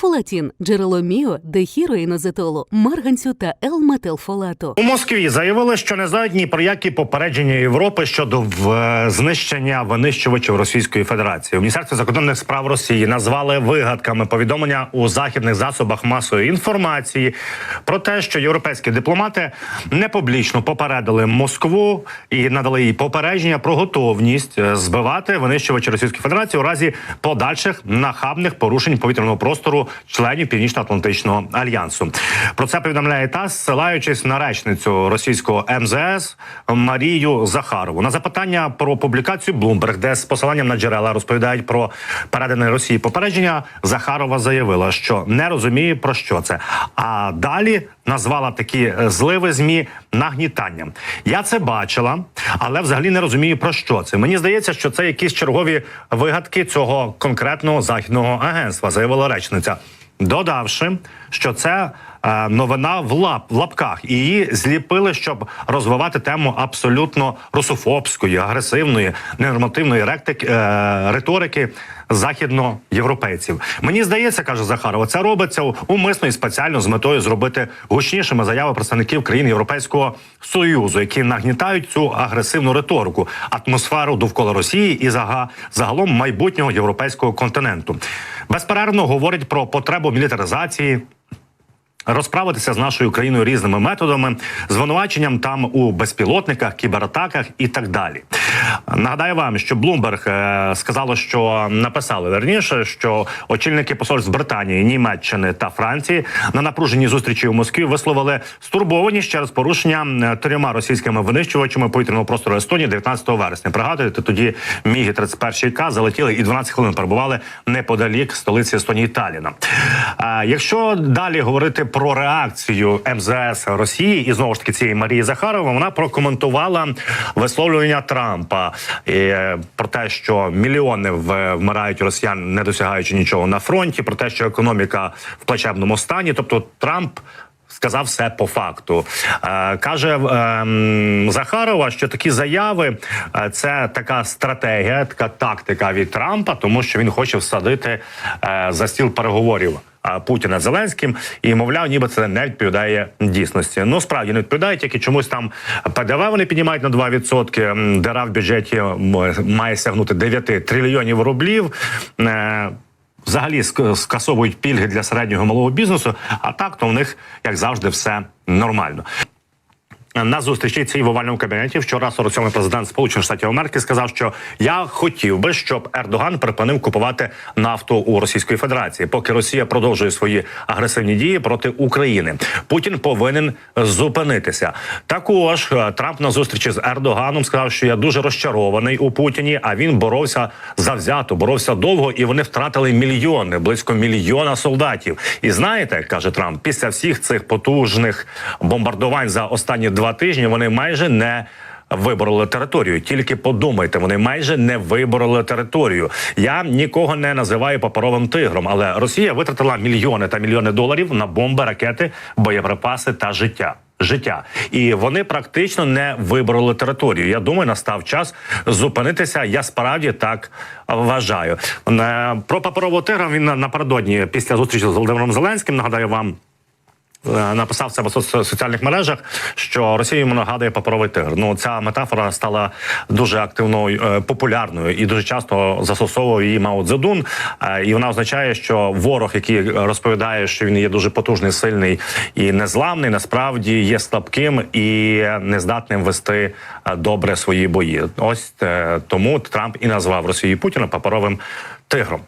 Фолатін – джерело міо, дехіроїнозетолу, марганцю та Л-метилфолату. У Москві заявили, що не знають ні про які попередження Європи щодо в, е, знищення винищувачів Російської Федерації. У Міністерстві закордонних справ Росії назвали вигадками повідомлення у західних засобах масової інформації про те, що європейські дипломати не публічно попередили Москву і надали їй попередження про готовність е, збивати винищувачі Російської Федерації у разі подальших нахабних порушень повітряного простору членів Північно-Атлантичного альянсу. Про це повідомляє ТАСС, ссилаючись на речницю російського МЗС Марію Захарову. На запитання про публікацію Bloomberg, де з посиланням на джерела розповідають про передане Росії попередження, Захарова заявила, що не розуміє про що це. А далі назвала такі е, зливи змі нагнітанням. Я це бачила, але взагалі не розумію про що це. Мені здається, що це якісь чергові вигадки цього конкретного західного агентства, заявила речниця, додавши, що це. е, Новина в лап в лапках і її зліпили, щоб розвивати тему абсолютно русофобської, агресивної, ненормативної ректик, е, риторики західноєвропейців. Мені здається, каже Захарова, це робиться умисно і спеціально з метою зробити гучнішими заяви представників країн Європейського союзу, які нагнітають цю агресивну риторику, атмосферу довкола Росії і зага, загалом майбутнього європейського континенту. Безперервно говорить про потребу мілітаризації. Розправитися з нашою країною різними методами, звинуваченням там у безпілотниках, кібератаках і так далі. Нагадаю вам, що е, сказало, що написали верніше, що очільники посольств Британії, Німеччини та Франції на напруженій зустрічі у Москві висловили стурбованість через порушення е, трьома російськими винищувачами повітряного простору Естонії 19 вересня. Пригадуєте, тоді міги 31 к залетіли і 12 хвилин перебували неподалік столиці Естонії Таліна. Якщо далі говорити про реакцію МЗС Росії і знову ж таки цієї Марії Захарової, вона прокоментувала висловлювання Трампа і, е, про те, що мільйони вмирають росіян, не досягаючи нічого на фронті, про те, що економіка в плачевному стані, тобто Трамп. Сказав все по факту. Е, каже ем, Захарова, що такі заяви е, це така стратегія, така тактика від Трампа, тому що він хоче всадити е, за стіл переговорів. Путіна Зеленським і мовляв, ніби це не відповідає дійсності. Ну справді не відповідає, тільки чомусь там ПДВ вони піднімають на 2%, м, Дира в бюджеті має сягнути 9 трильйонів рублів. Е, Взагалі ск- скасовують пільги для середнього малого бізнесу. А так то в них, як завжди, все нормально. На зустрічі цій в овальному кабінеті вчора 47-й президент Сполучених Штатів Америки сказав, що я хотів би, щоб Ердоган припинив купувати нафту у Російської Федерації, поки Росія продовжує свої агресивні дії проти України. Путін повинен зупинитися. Також е, Трамп на зустрічі з Ердоганом сказав, що я дуже розчарований у Путіні. А він боровся завзято, боровся довго, і вони втратили мільйони, близько мільйона солдатів. І знаєте, каже Трамп, після всіх цих потужних бомбардувань за останні два тижні вони майже не. Вибороли територію, тільки подумайте, вони майже не вибороли територію. Я нікого не називаю паперовим тигром, але Росія витратила мільйони та мільйони доларів на бомби, ракети, боєприпаси та життя. Життя, і вони практично не вибороли територію. Я думаю, настав час зупинитися. Я справді так вважаю. Е, Про паперового тигра він напередодні після зустрічі з Володимиром Зеленським. Нагадаю вам. Е, Написав себе в соціальних мережах, що Росія йому нагадує паперовий тигр. Ну ця метафора стала дуже активною е, популярною і дуже часто застосовував її Мао Цзедун. Е, І вона означає, що ворог, який розповідає, що він є дуже потужний, сильний і незламний, насправді є слабким і нездатним вести добре свої бої. Ось тому Трамп і назвав Росію Путіна паперовим тигром.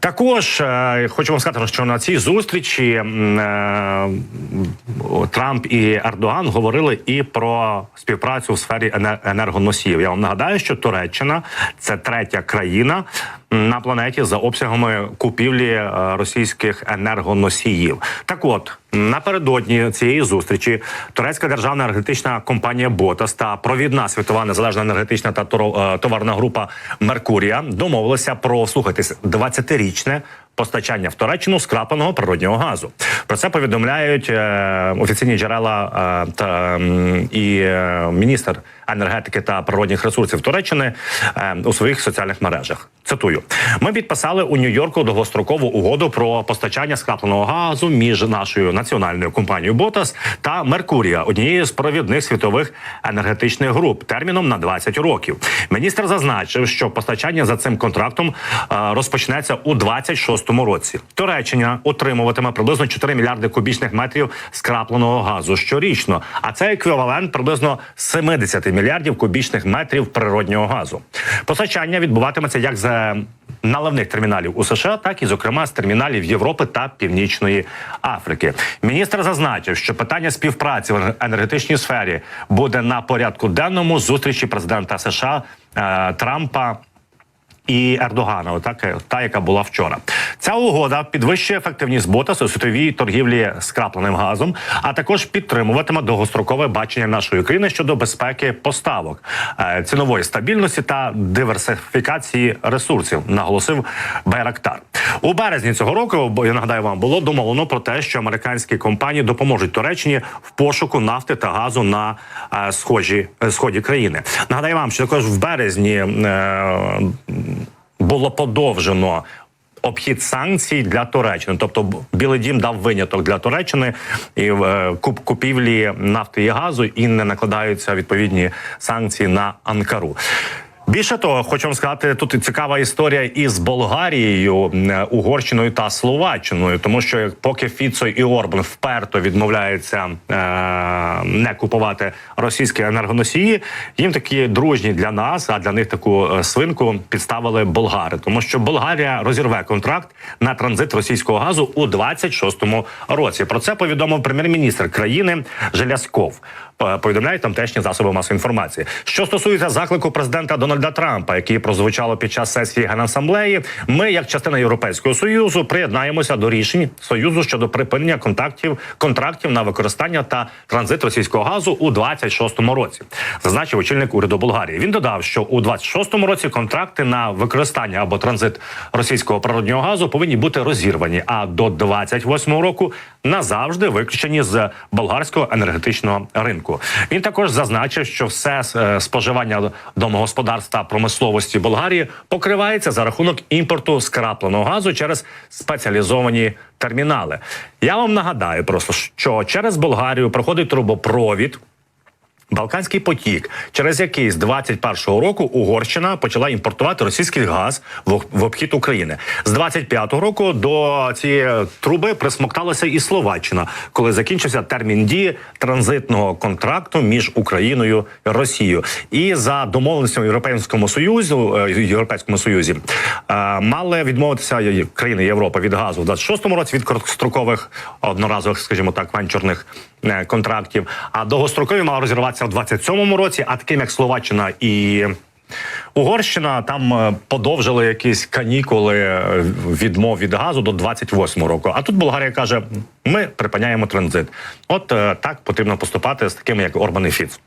Також е, хочу вам сказати, що на цій зустрічі е, Трамп і Ердоган говорили і про співпрацю в сфері енергоносіїв. Я вам нагадаю, що Туреччина це третя країна на планеті за обсягами купівлі е, російських енергоносіїв. Так от. Напередодні цієї зустрічі турецька державна енергетична компанія Ботас та провідна світова незалежна енергетична та е, товарна група Меркурія домовилися про слухайтесь 20-річне постачання в Туреччину скрапленого природнього газу. Про це повідомляють е, офіційні джерела е, та м, і е, міністр енергетики та природних ресурсів Туреччини е, у своїх соціальних мережах. Цитую: ми підписали у Нью-Йорку довгострокову угоду про постачання скрапленого газу між нашою національною компанією Ботас та Меркурія, однією з провідних світових енергетичних груп, терміном на 20 років. Міністр зазначив, що постачання за цим контрактом е, розпочнеться у 26-му році. Туреччина отримуватиме приблизно 4 мільярди кубічних метрів скрапленого газу щорічно, а це еквівалент приблизно 70 мільярдів кубічних метрів природнього газу. Постачання відбуватиметься як з наливних терміналів у США, так і зокрема з терміналів Європи та Північної Африки. Міністр зазначив, що питання співпраці в енергетичній сфері буде на порядку денному зустрічі президента США е, Трампа. І Ердогана, так та, яка була вчора. Ця угода підвищує ефективність ботас у світовій торгівлі скрапленим газом, а також підтримуватиме довгострокове бачення нашої країни щодо безпеки поставок, е, цінової стабільності та диверсифікації ресурсів, наголосив Байрактар. У березні цього року, бо я нагадаю вам, було домовлено про те, що американські компанії допоможуть Туреччині в пошуку нафти та газу на е, схожі е, сході країни. Нагадаю вам, що також в березні. Було подовжено обхід санкцій для Туреччини. Тобто, Білий Дім дав виняток для Туреччини і е, куп купівлі нафти і газу, і не накладаються відповідні санкції на Анкару. Більше того, хочу вам сказати, тут цікава історія із Болгарією, Угорщиною та Словаччиною, тому що поки Фіцо і Орбан вперто відмовляються е, не купувати російські енергоносії, їм такі дружні для нас, а для них таку е, свинку підставили болгари, тому що Болгарія розірве контракт на транзит російського газу у 26-му році. Про це повідомив прем'єр-міністр країни Желязков. П- Повідомляють тамтешні засоби масової інформації. Що стосується заклику президента Дональда Трампа, який прозвучало під час сесії Генасамблеї, ми, як частина Європейського союзу, приєднаємося до рішень союзу щодо припинення контактів контрактів на використання та транзит російського газу у 26-му році. Зазначив очільник уряду Болгарії. Він додав, що у 26-му році контракти на використання або транзит російського природнього газу повинні бути розірвані, а до 28-го року назавжди виключені з болгарського енергетичного ринку. Він також зазначив, що все е, споживання домогосподарств та промисловості Болгарії покривається за рахунок імпорту скрапленого газу через спеціалізовані термінали. Я вам нагадаю просто, що через Болгарію проходить трубопровід. Балканський потік, через який з 21-го року Угорщина почала імпортувати російський газ в, об- обхід України. З 25-го року до цієї труби присмокталася і Словаччина, коли закінчився термін дії транзитного контракту між Україною і Росією. І за домовленістю Європейському Союзу е, Європейському Союзі е, мали відмовитися країни Європи від газу в 26-му році від короткострокових одноразових, скажімо так, венчурних е, контрактів. А довгострокові мали розірватися в 27-му році. А таким як Словаччина і Угорщина там е, подовжили якісь канікули е, відмов від газу до 28-го року. А тут Болгарія каже: ми припиняємо транзит. От е, так потрібно поступати з такими, як Орбан і Фіц.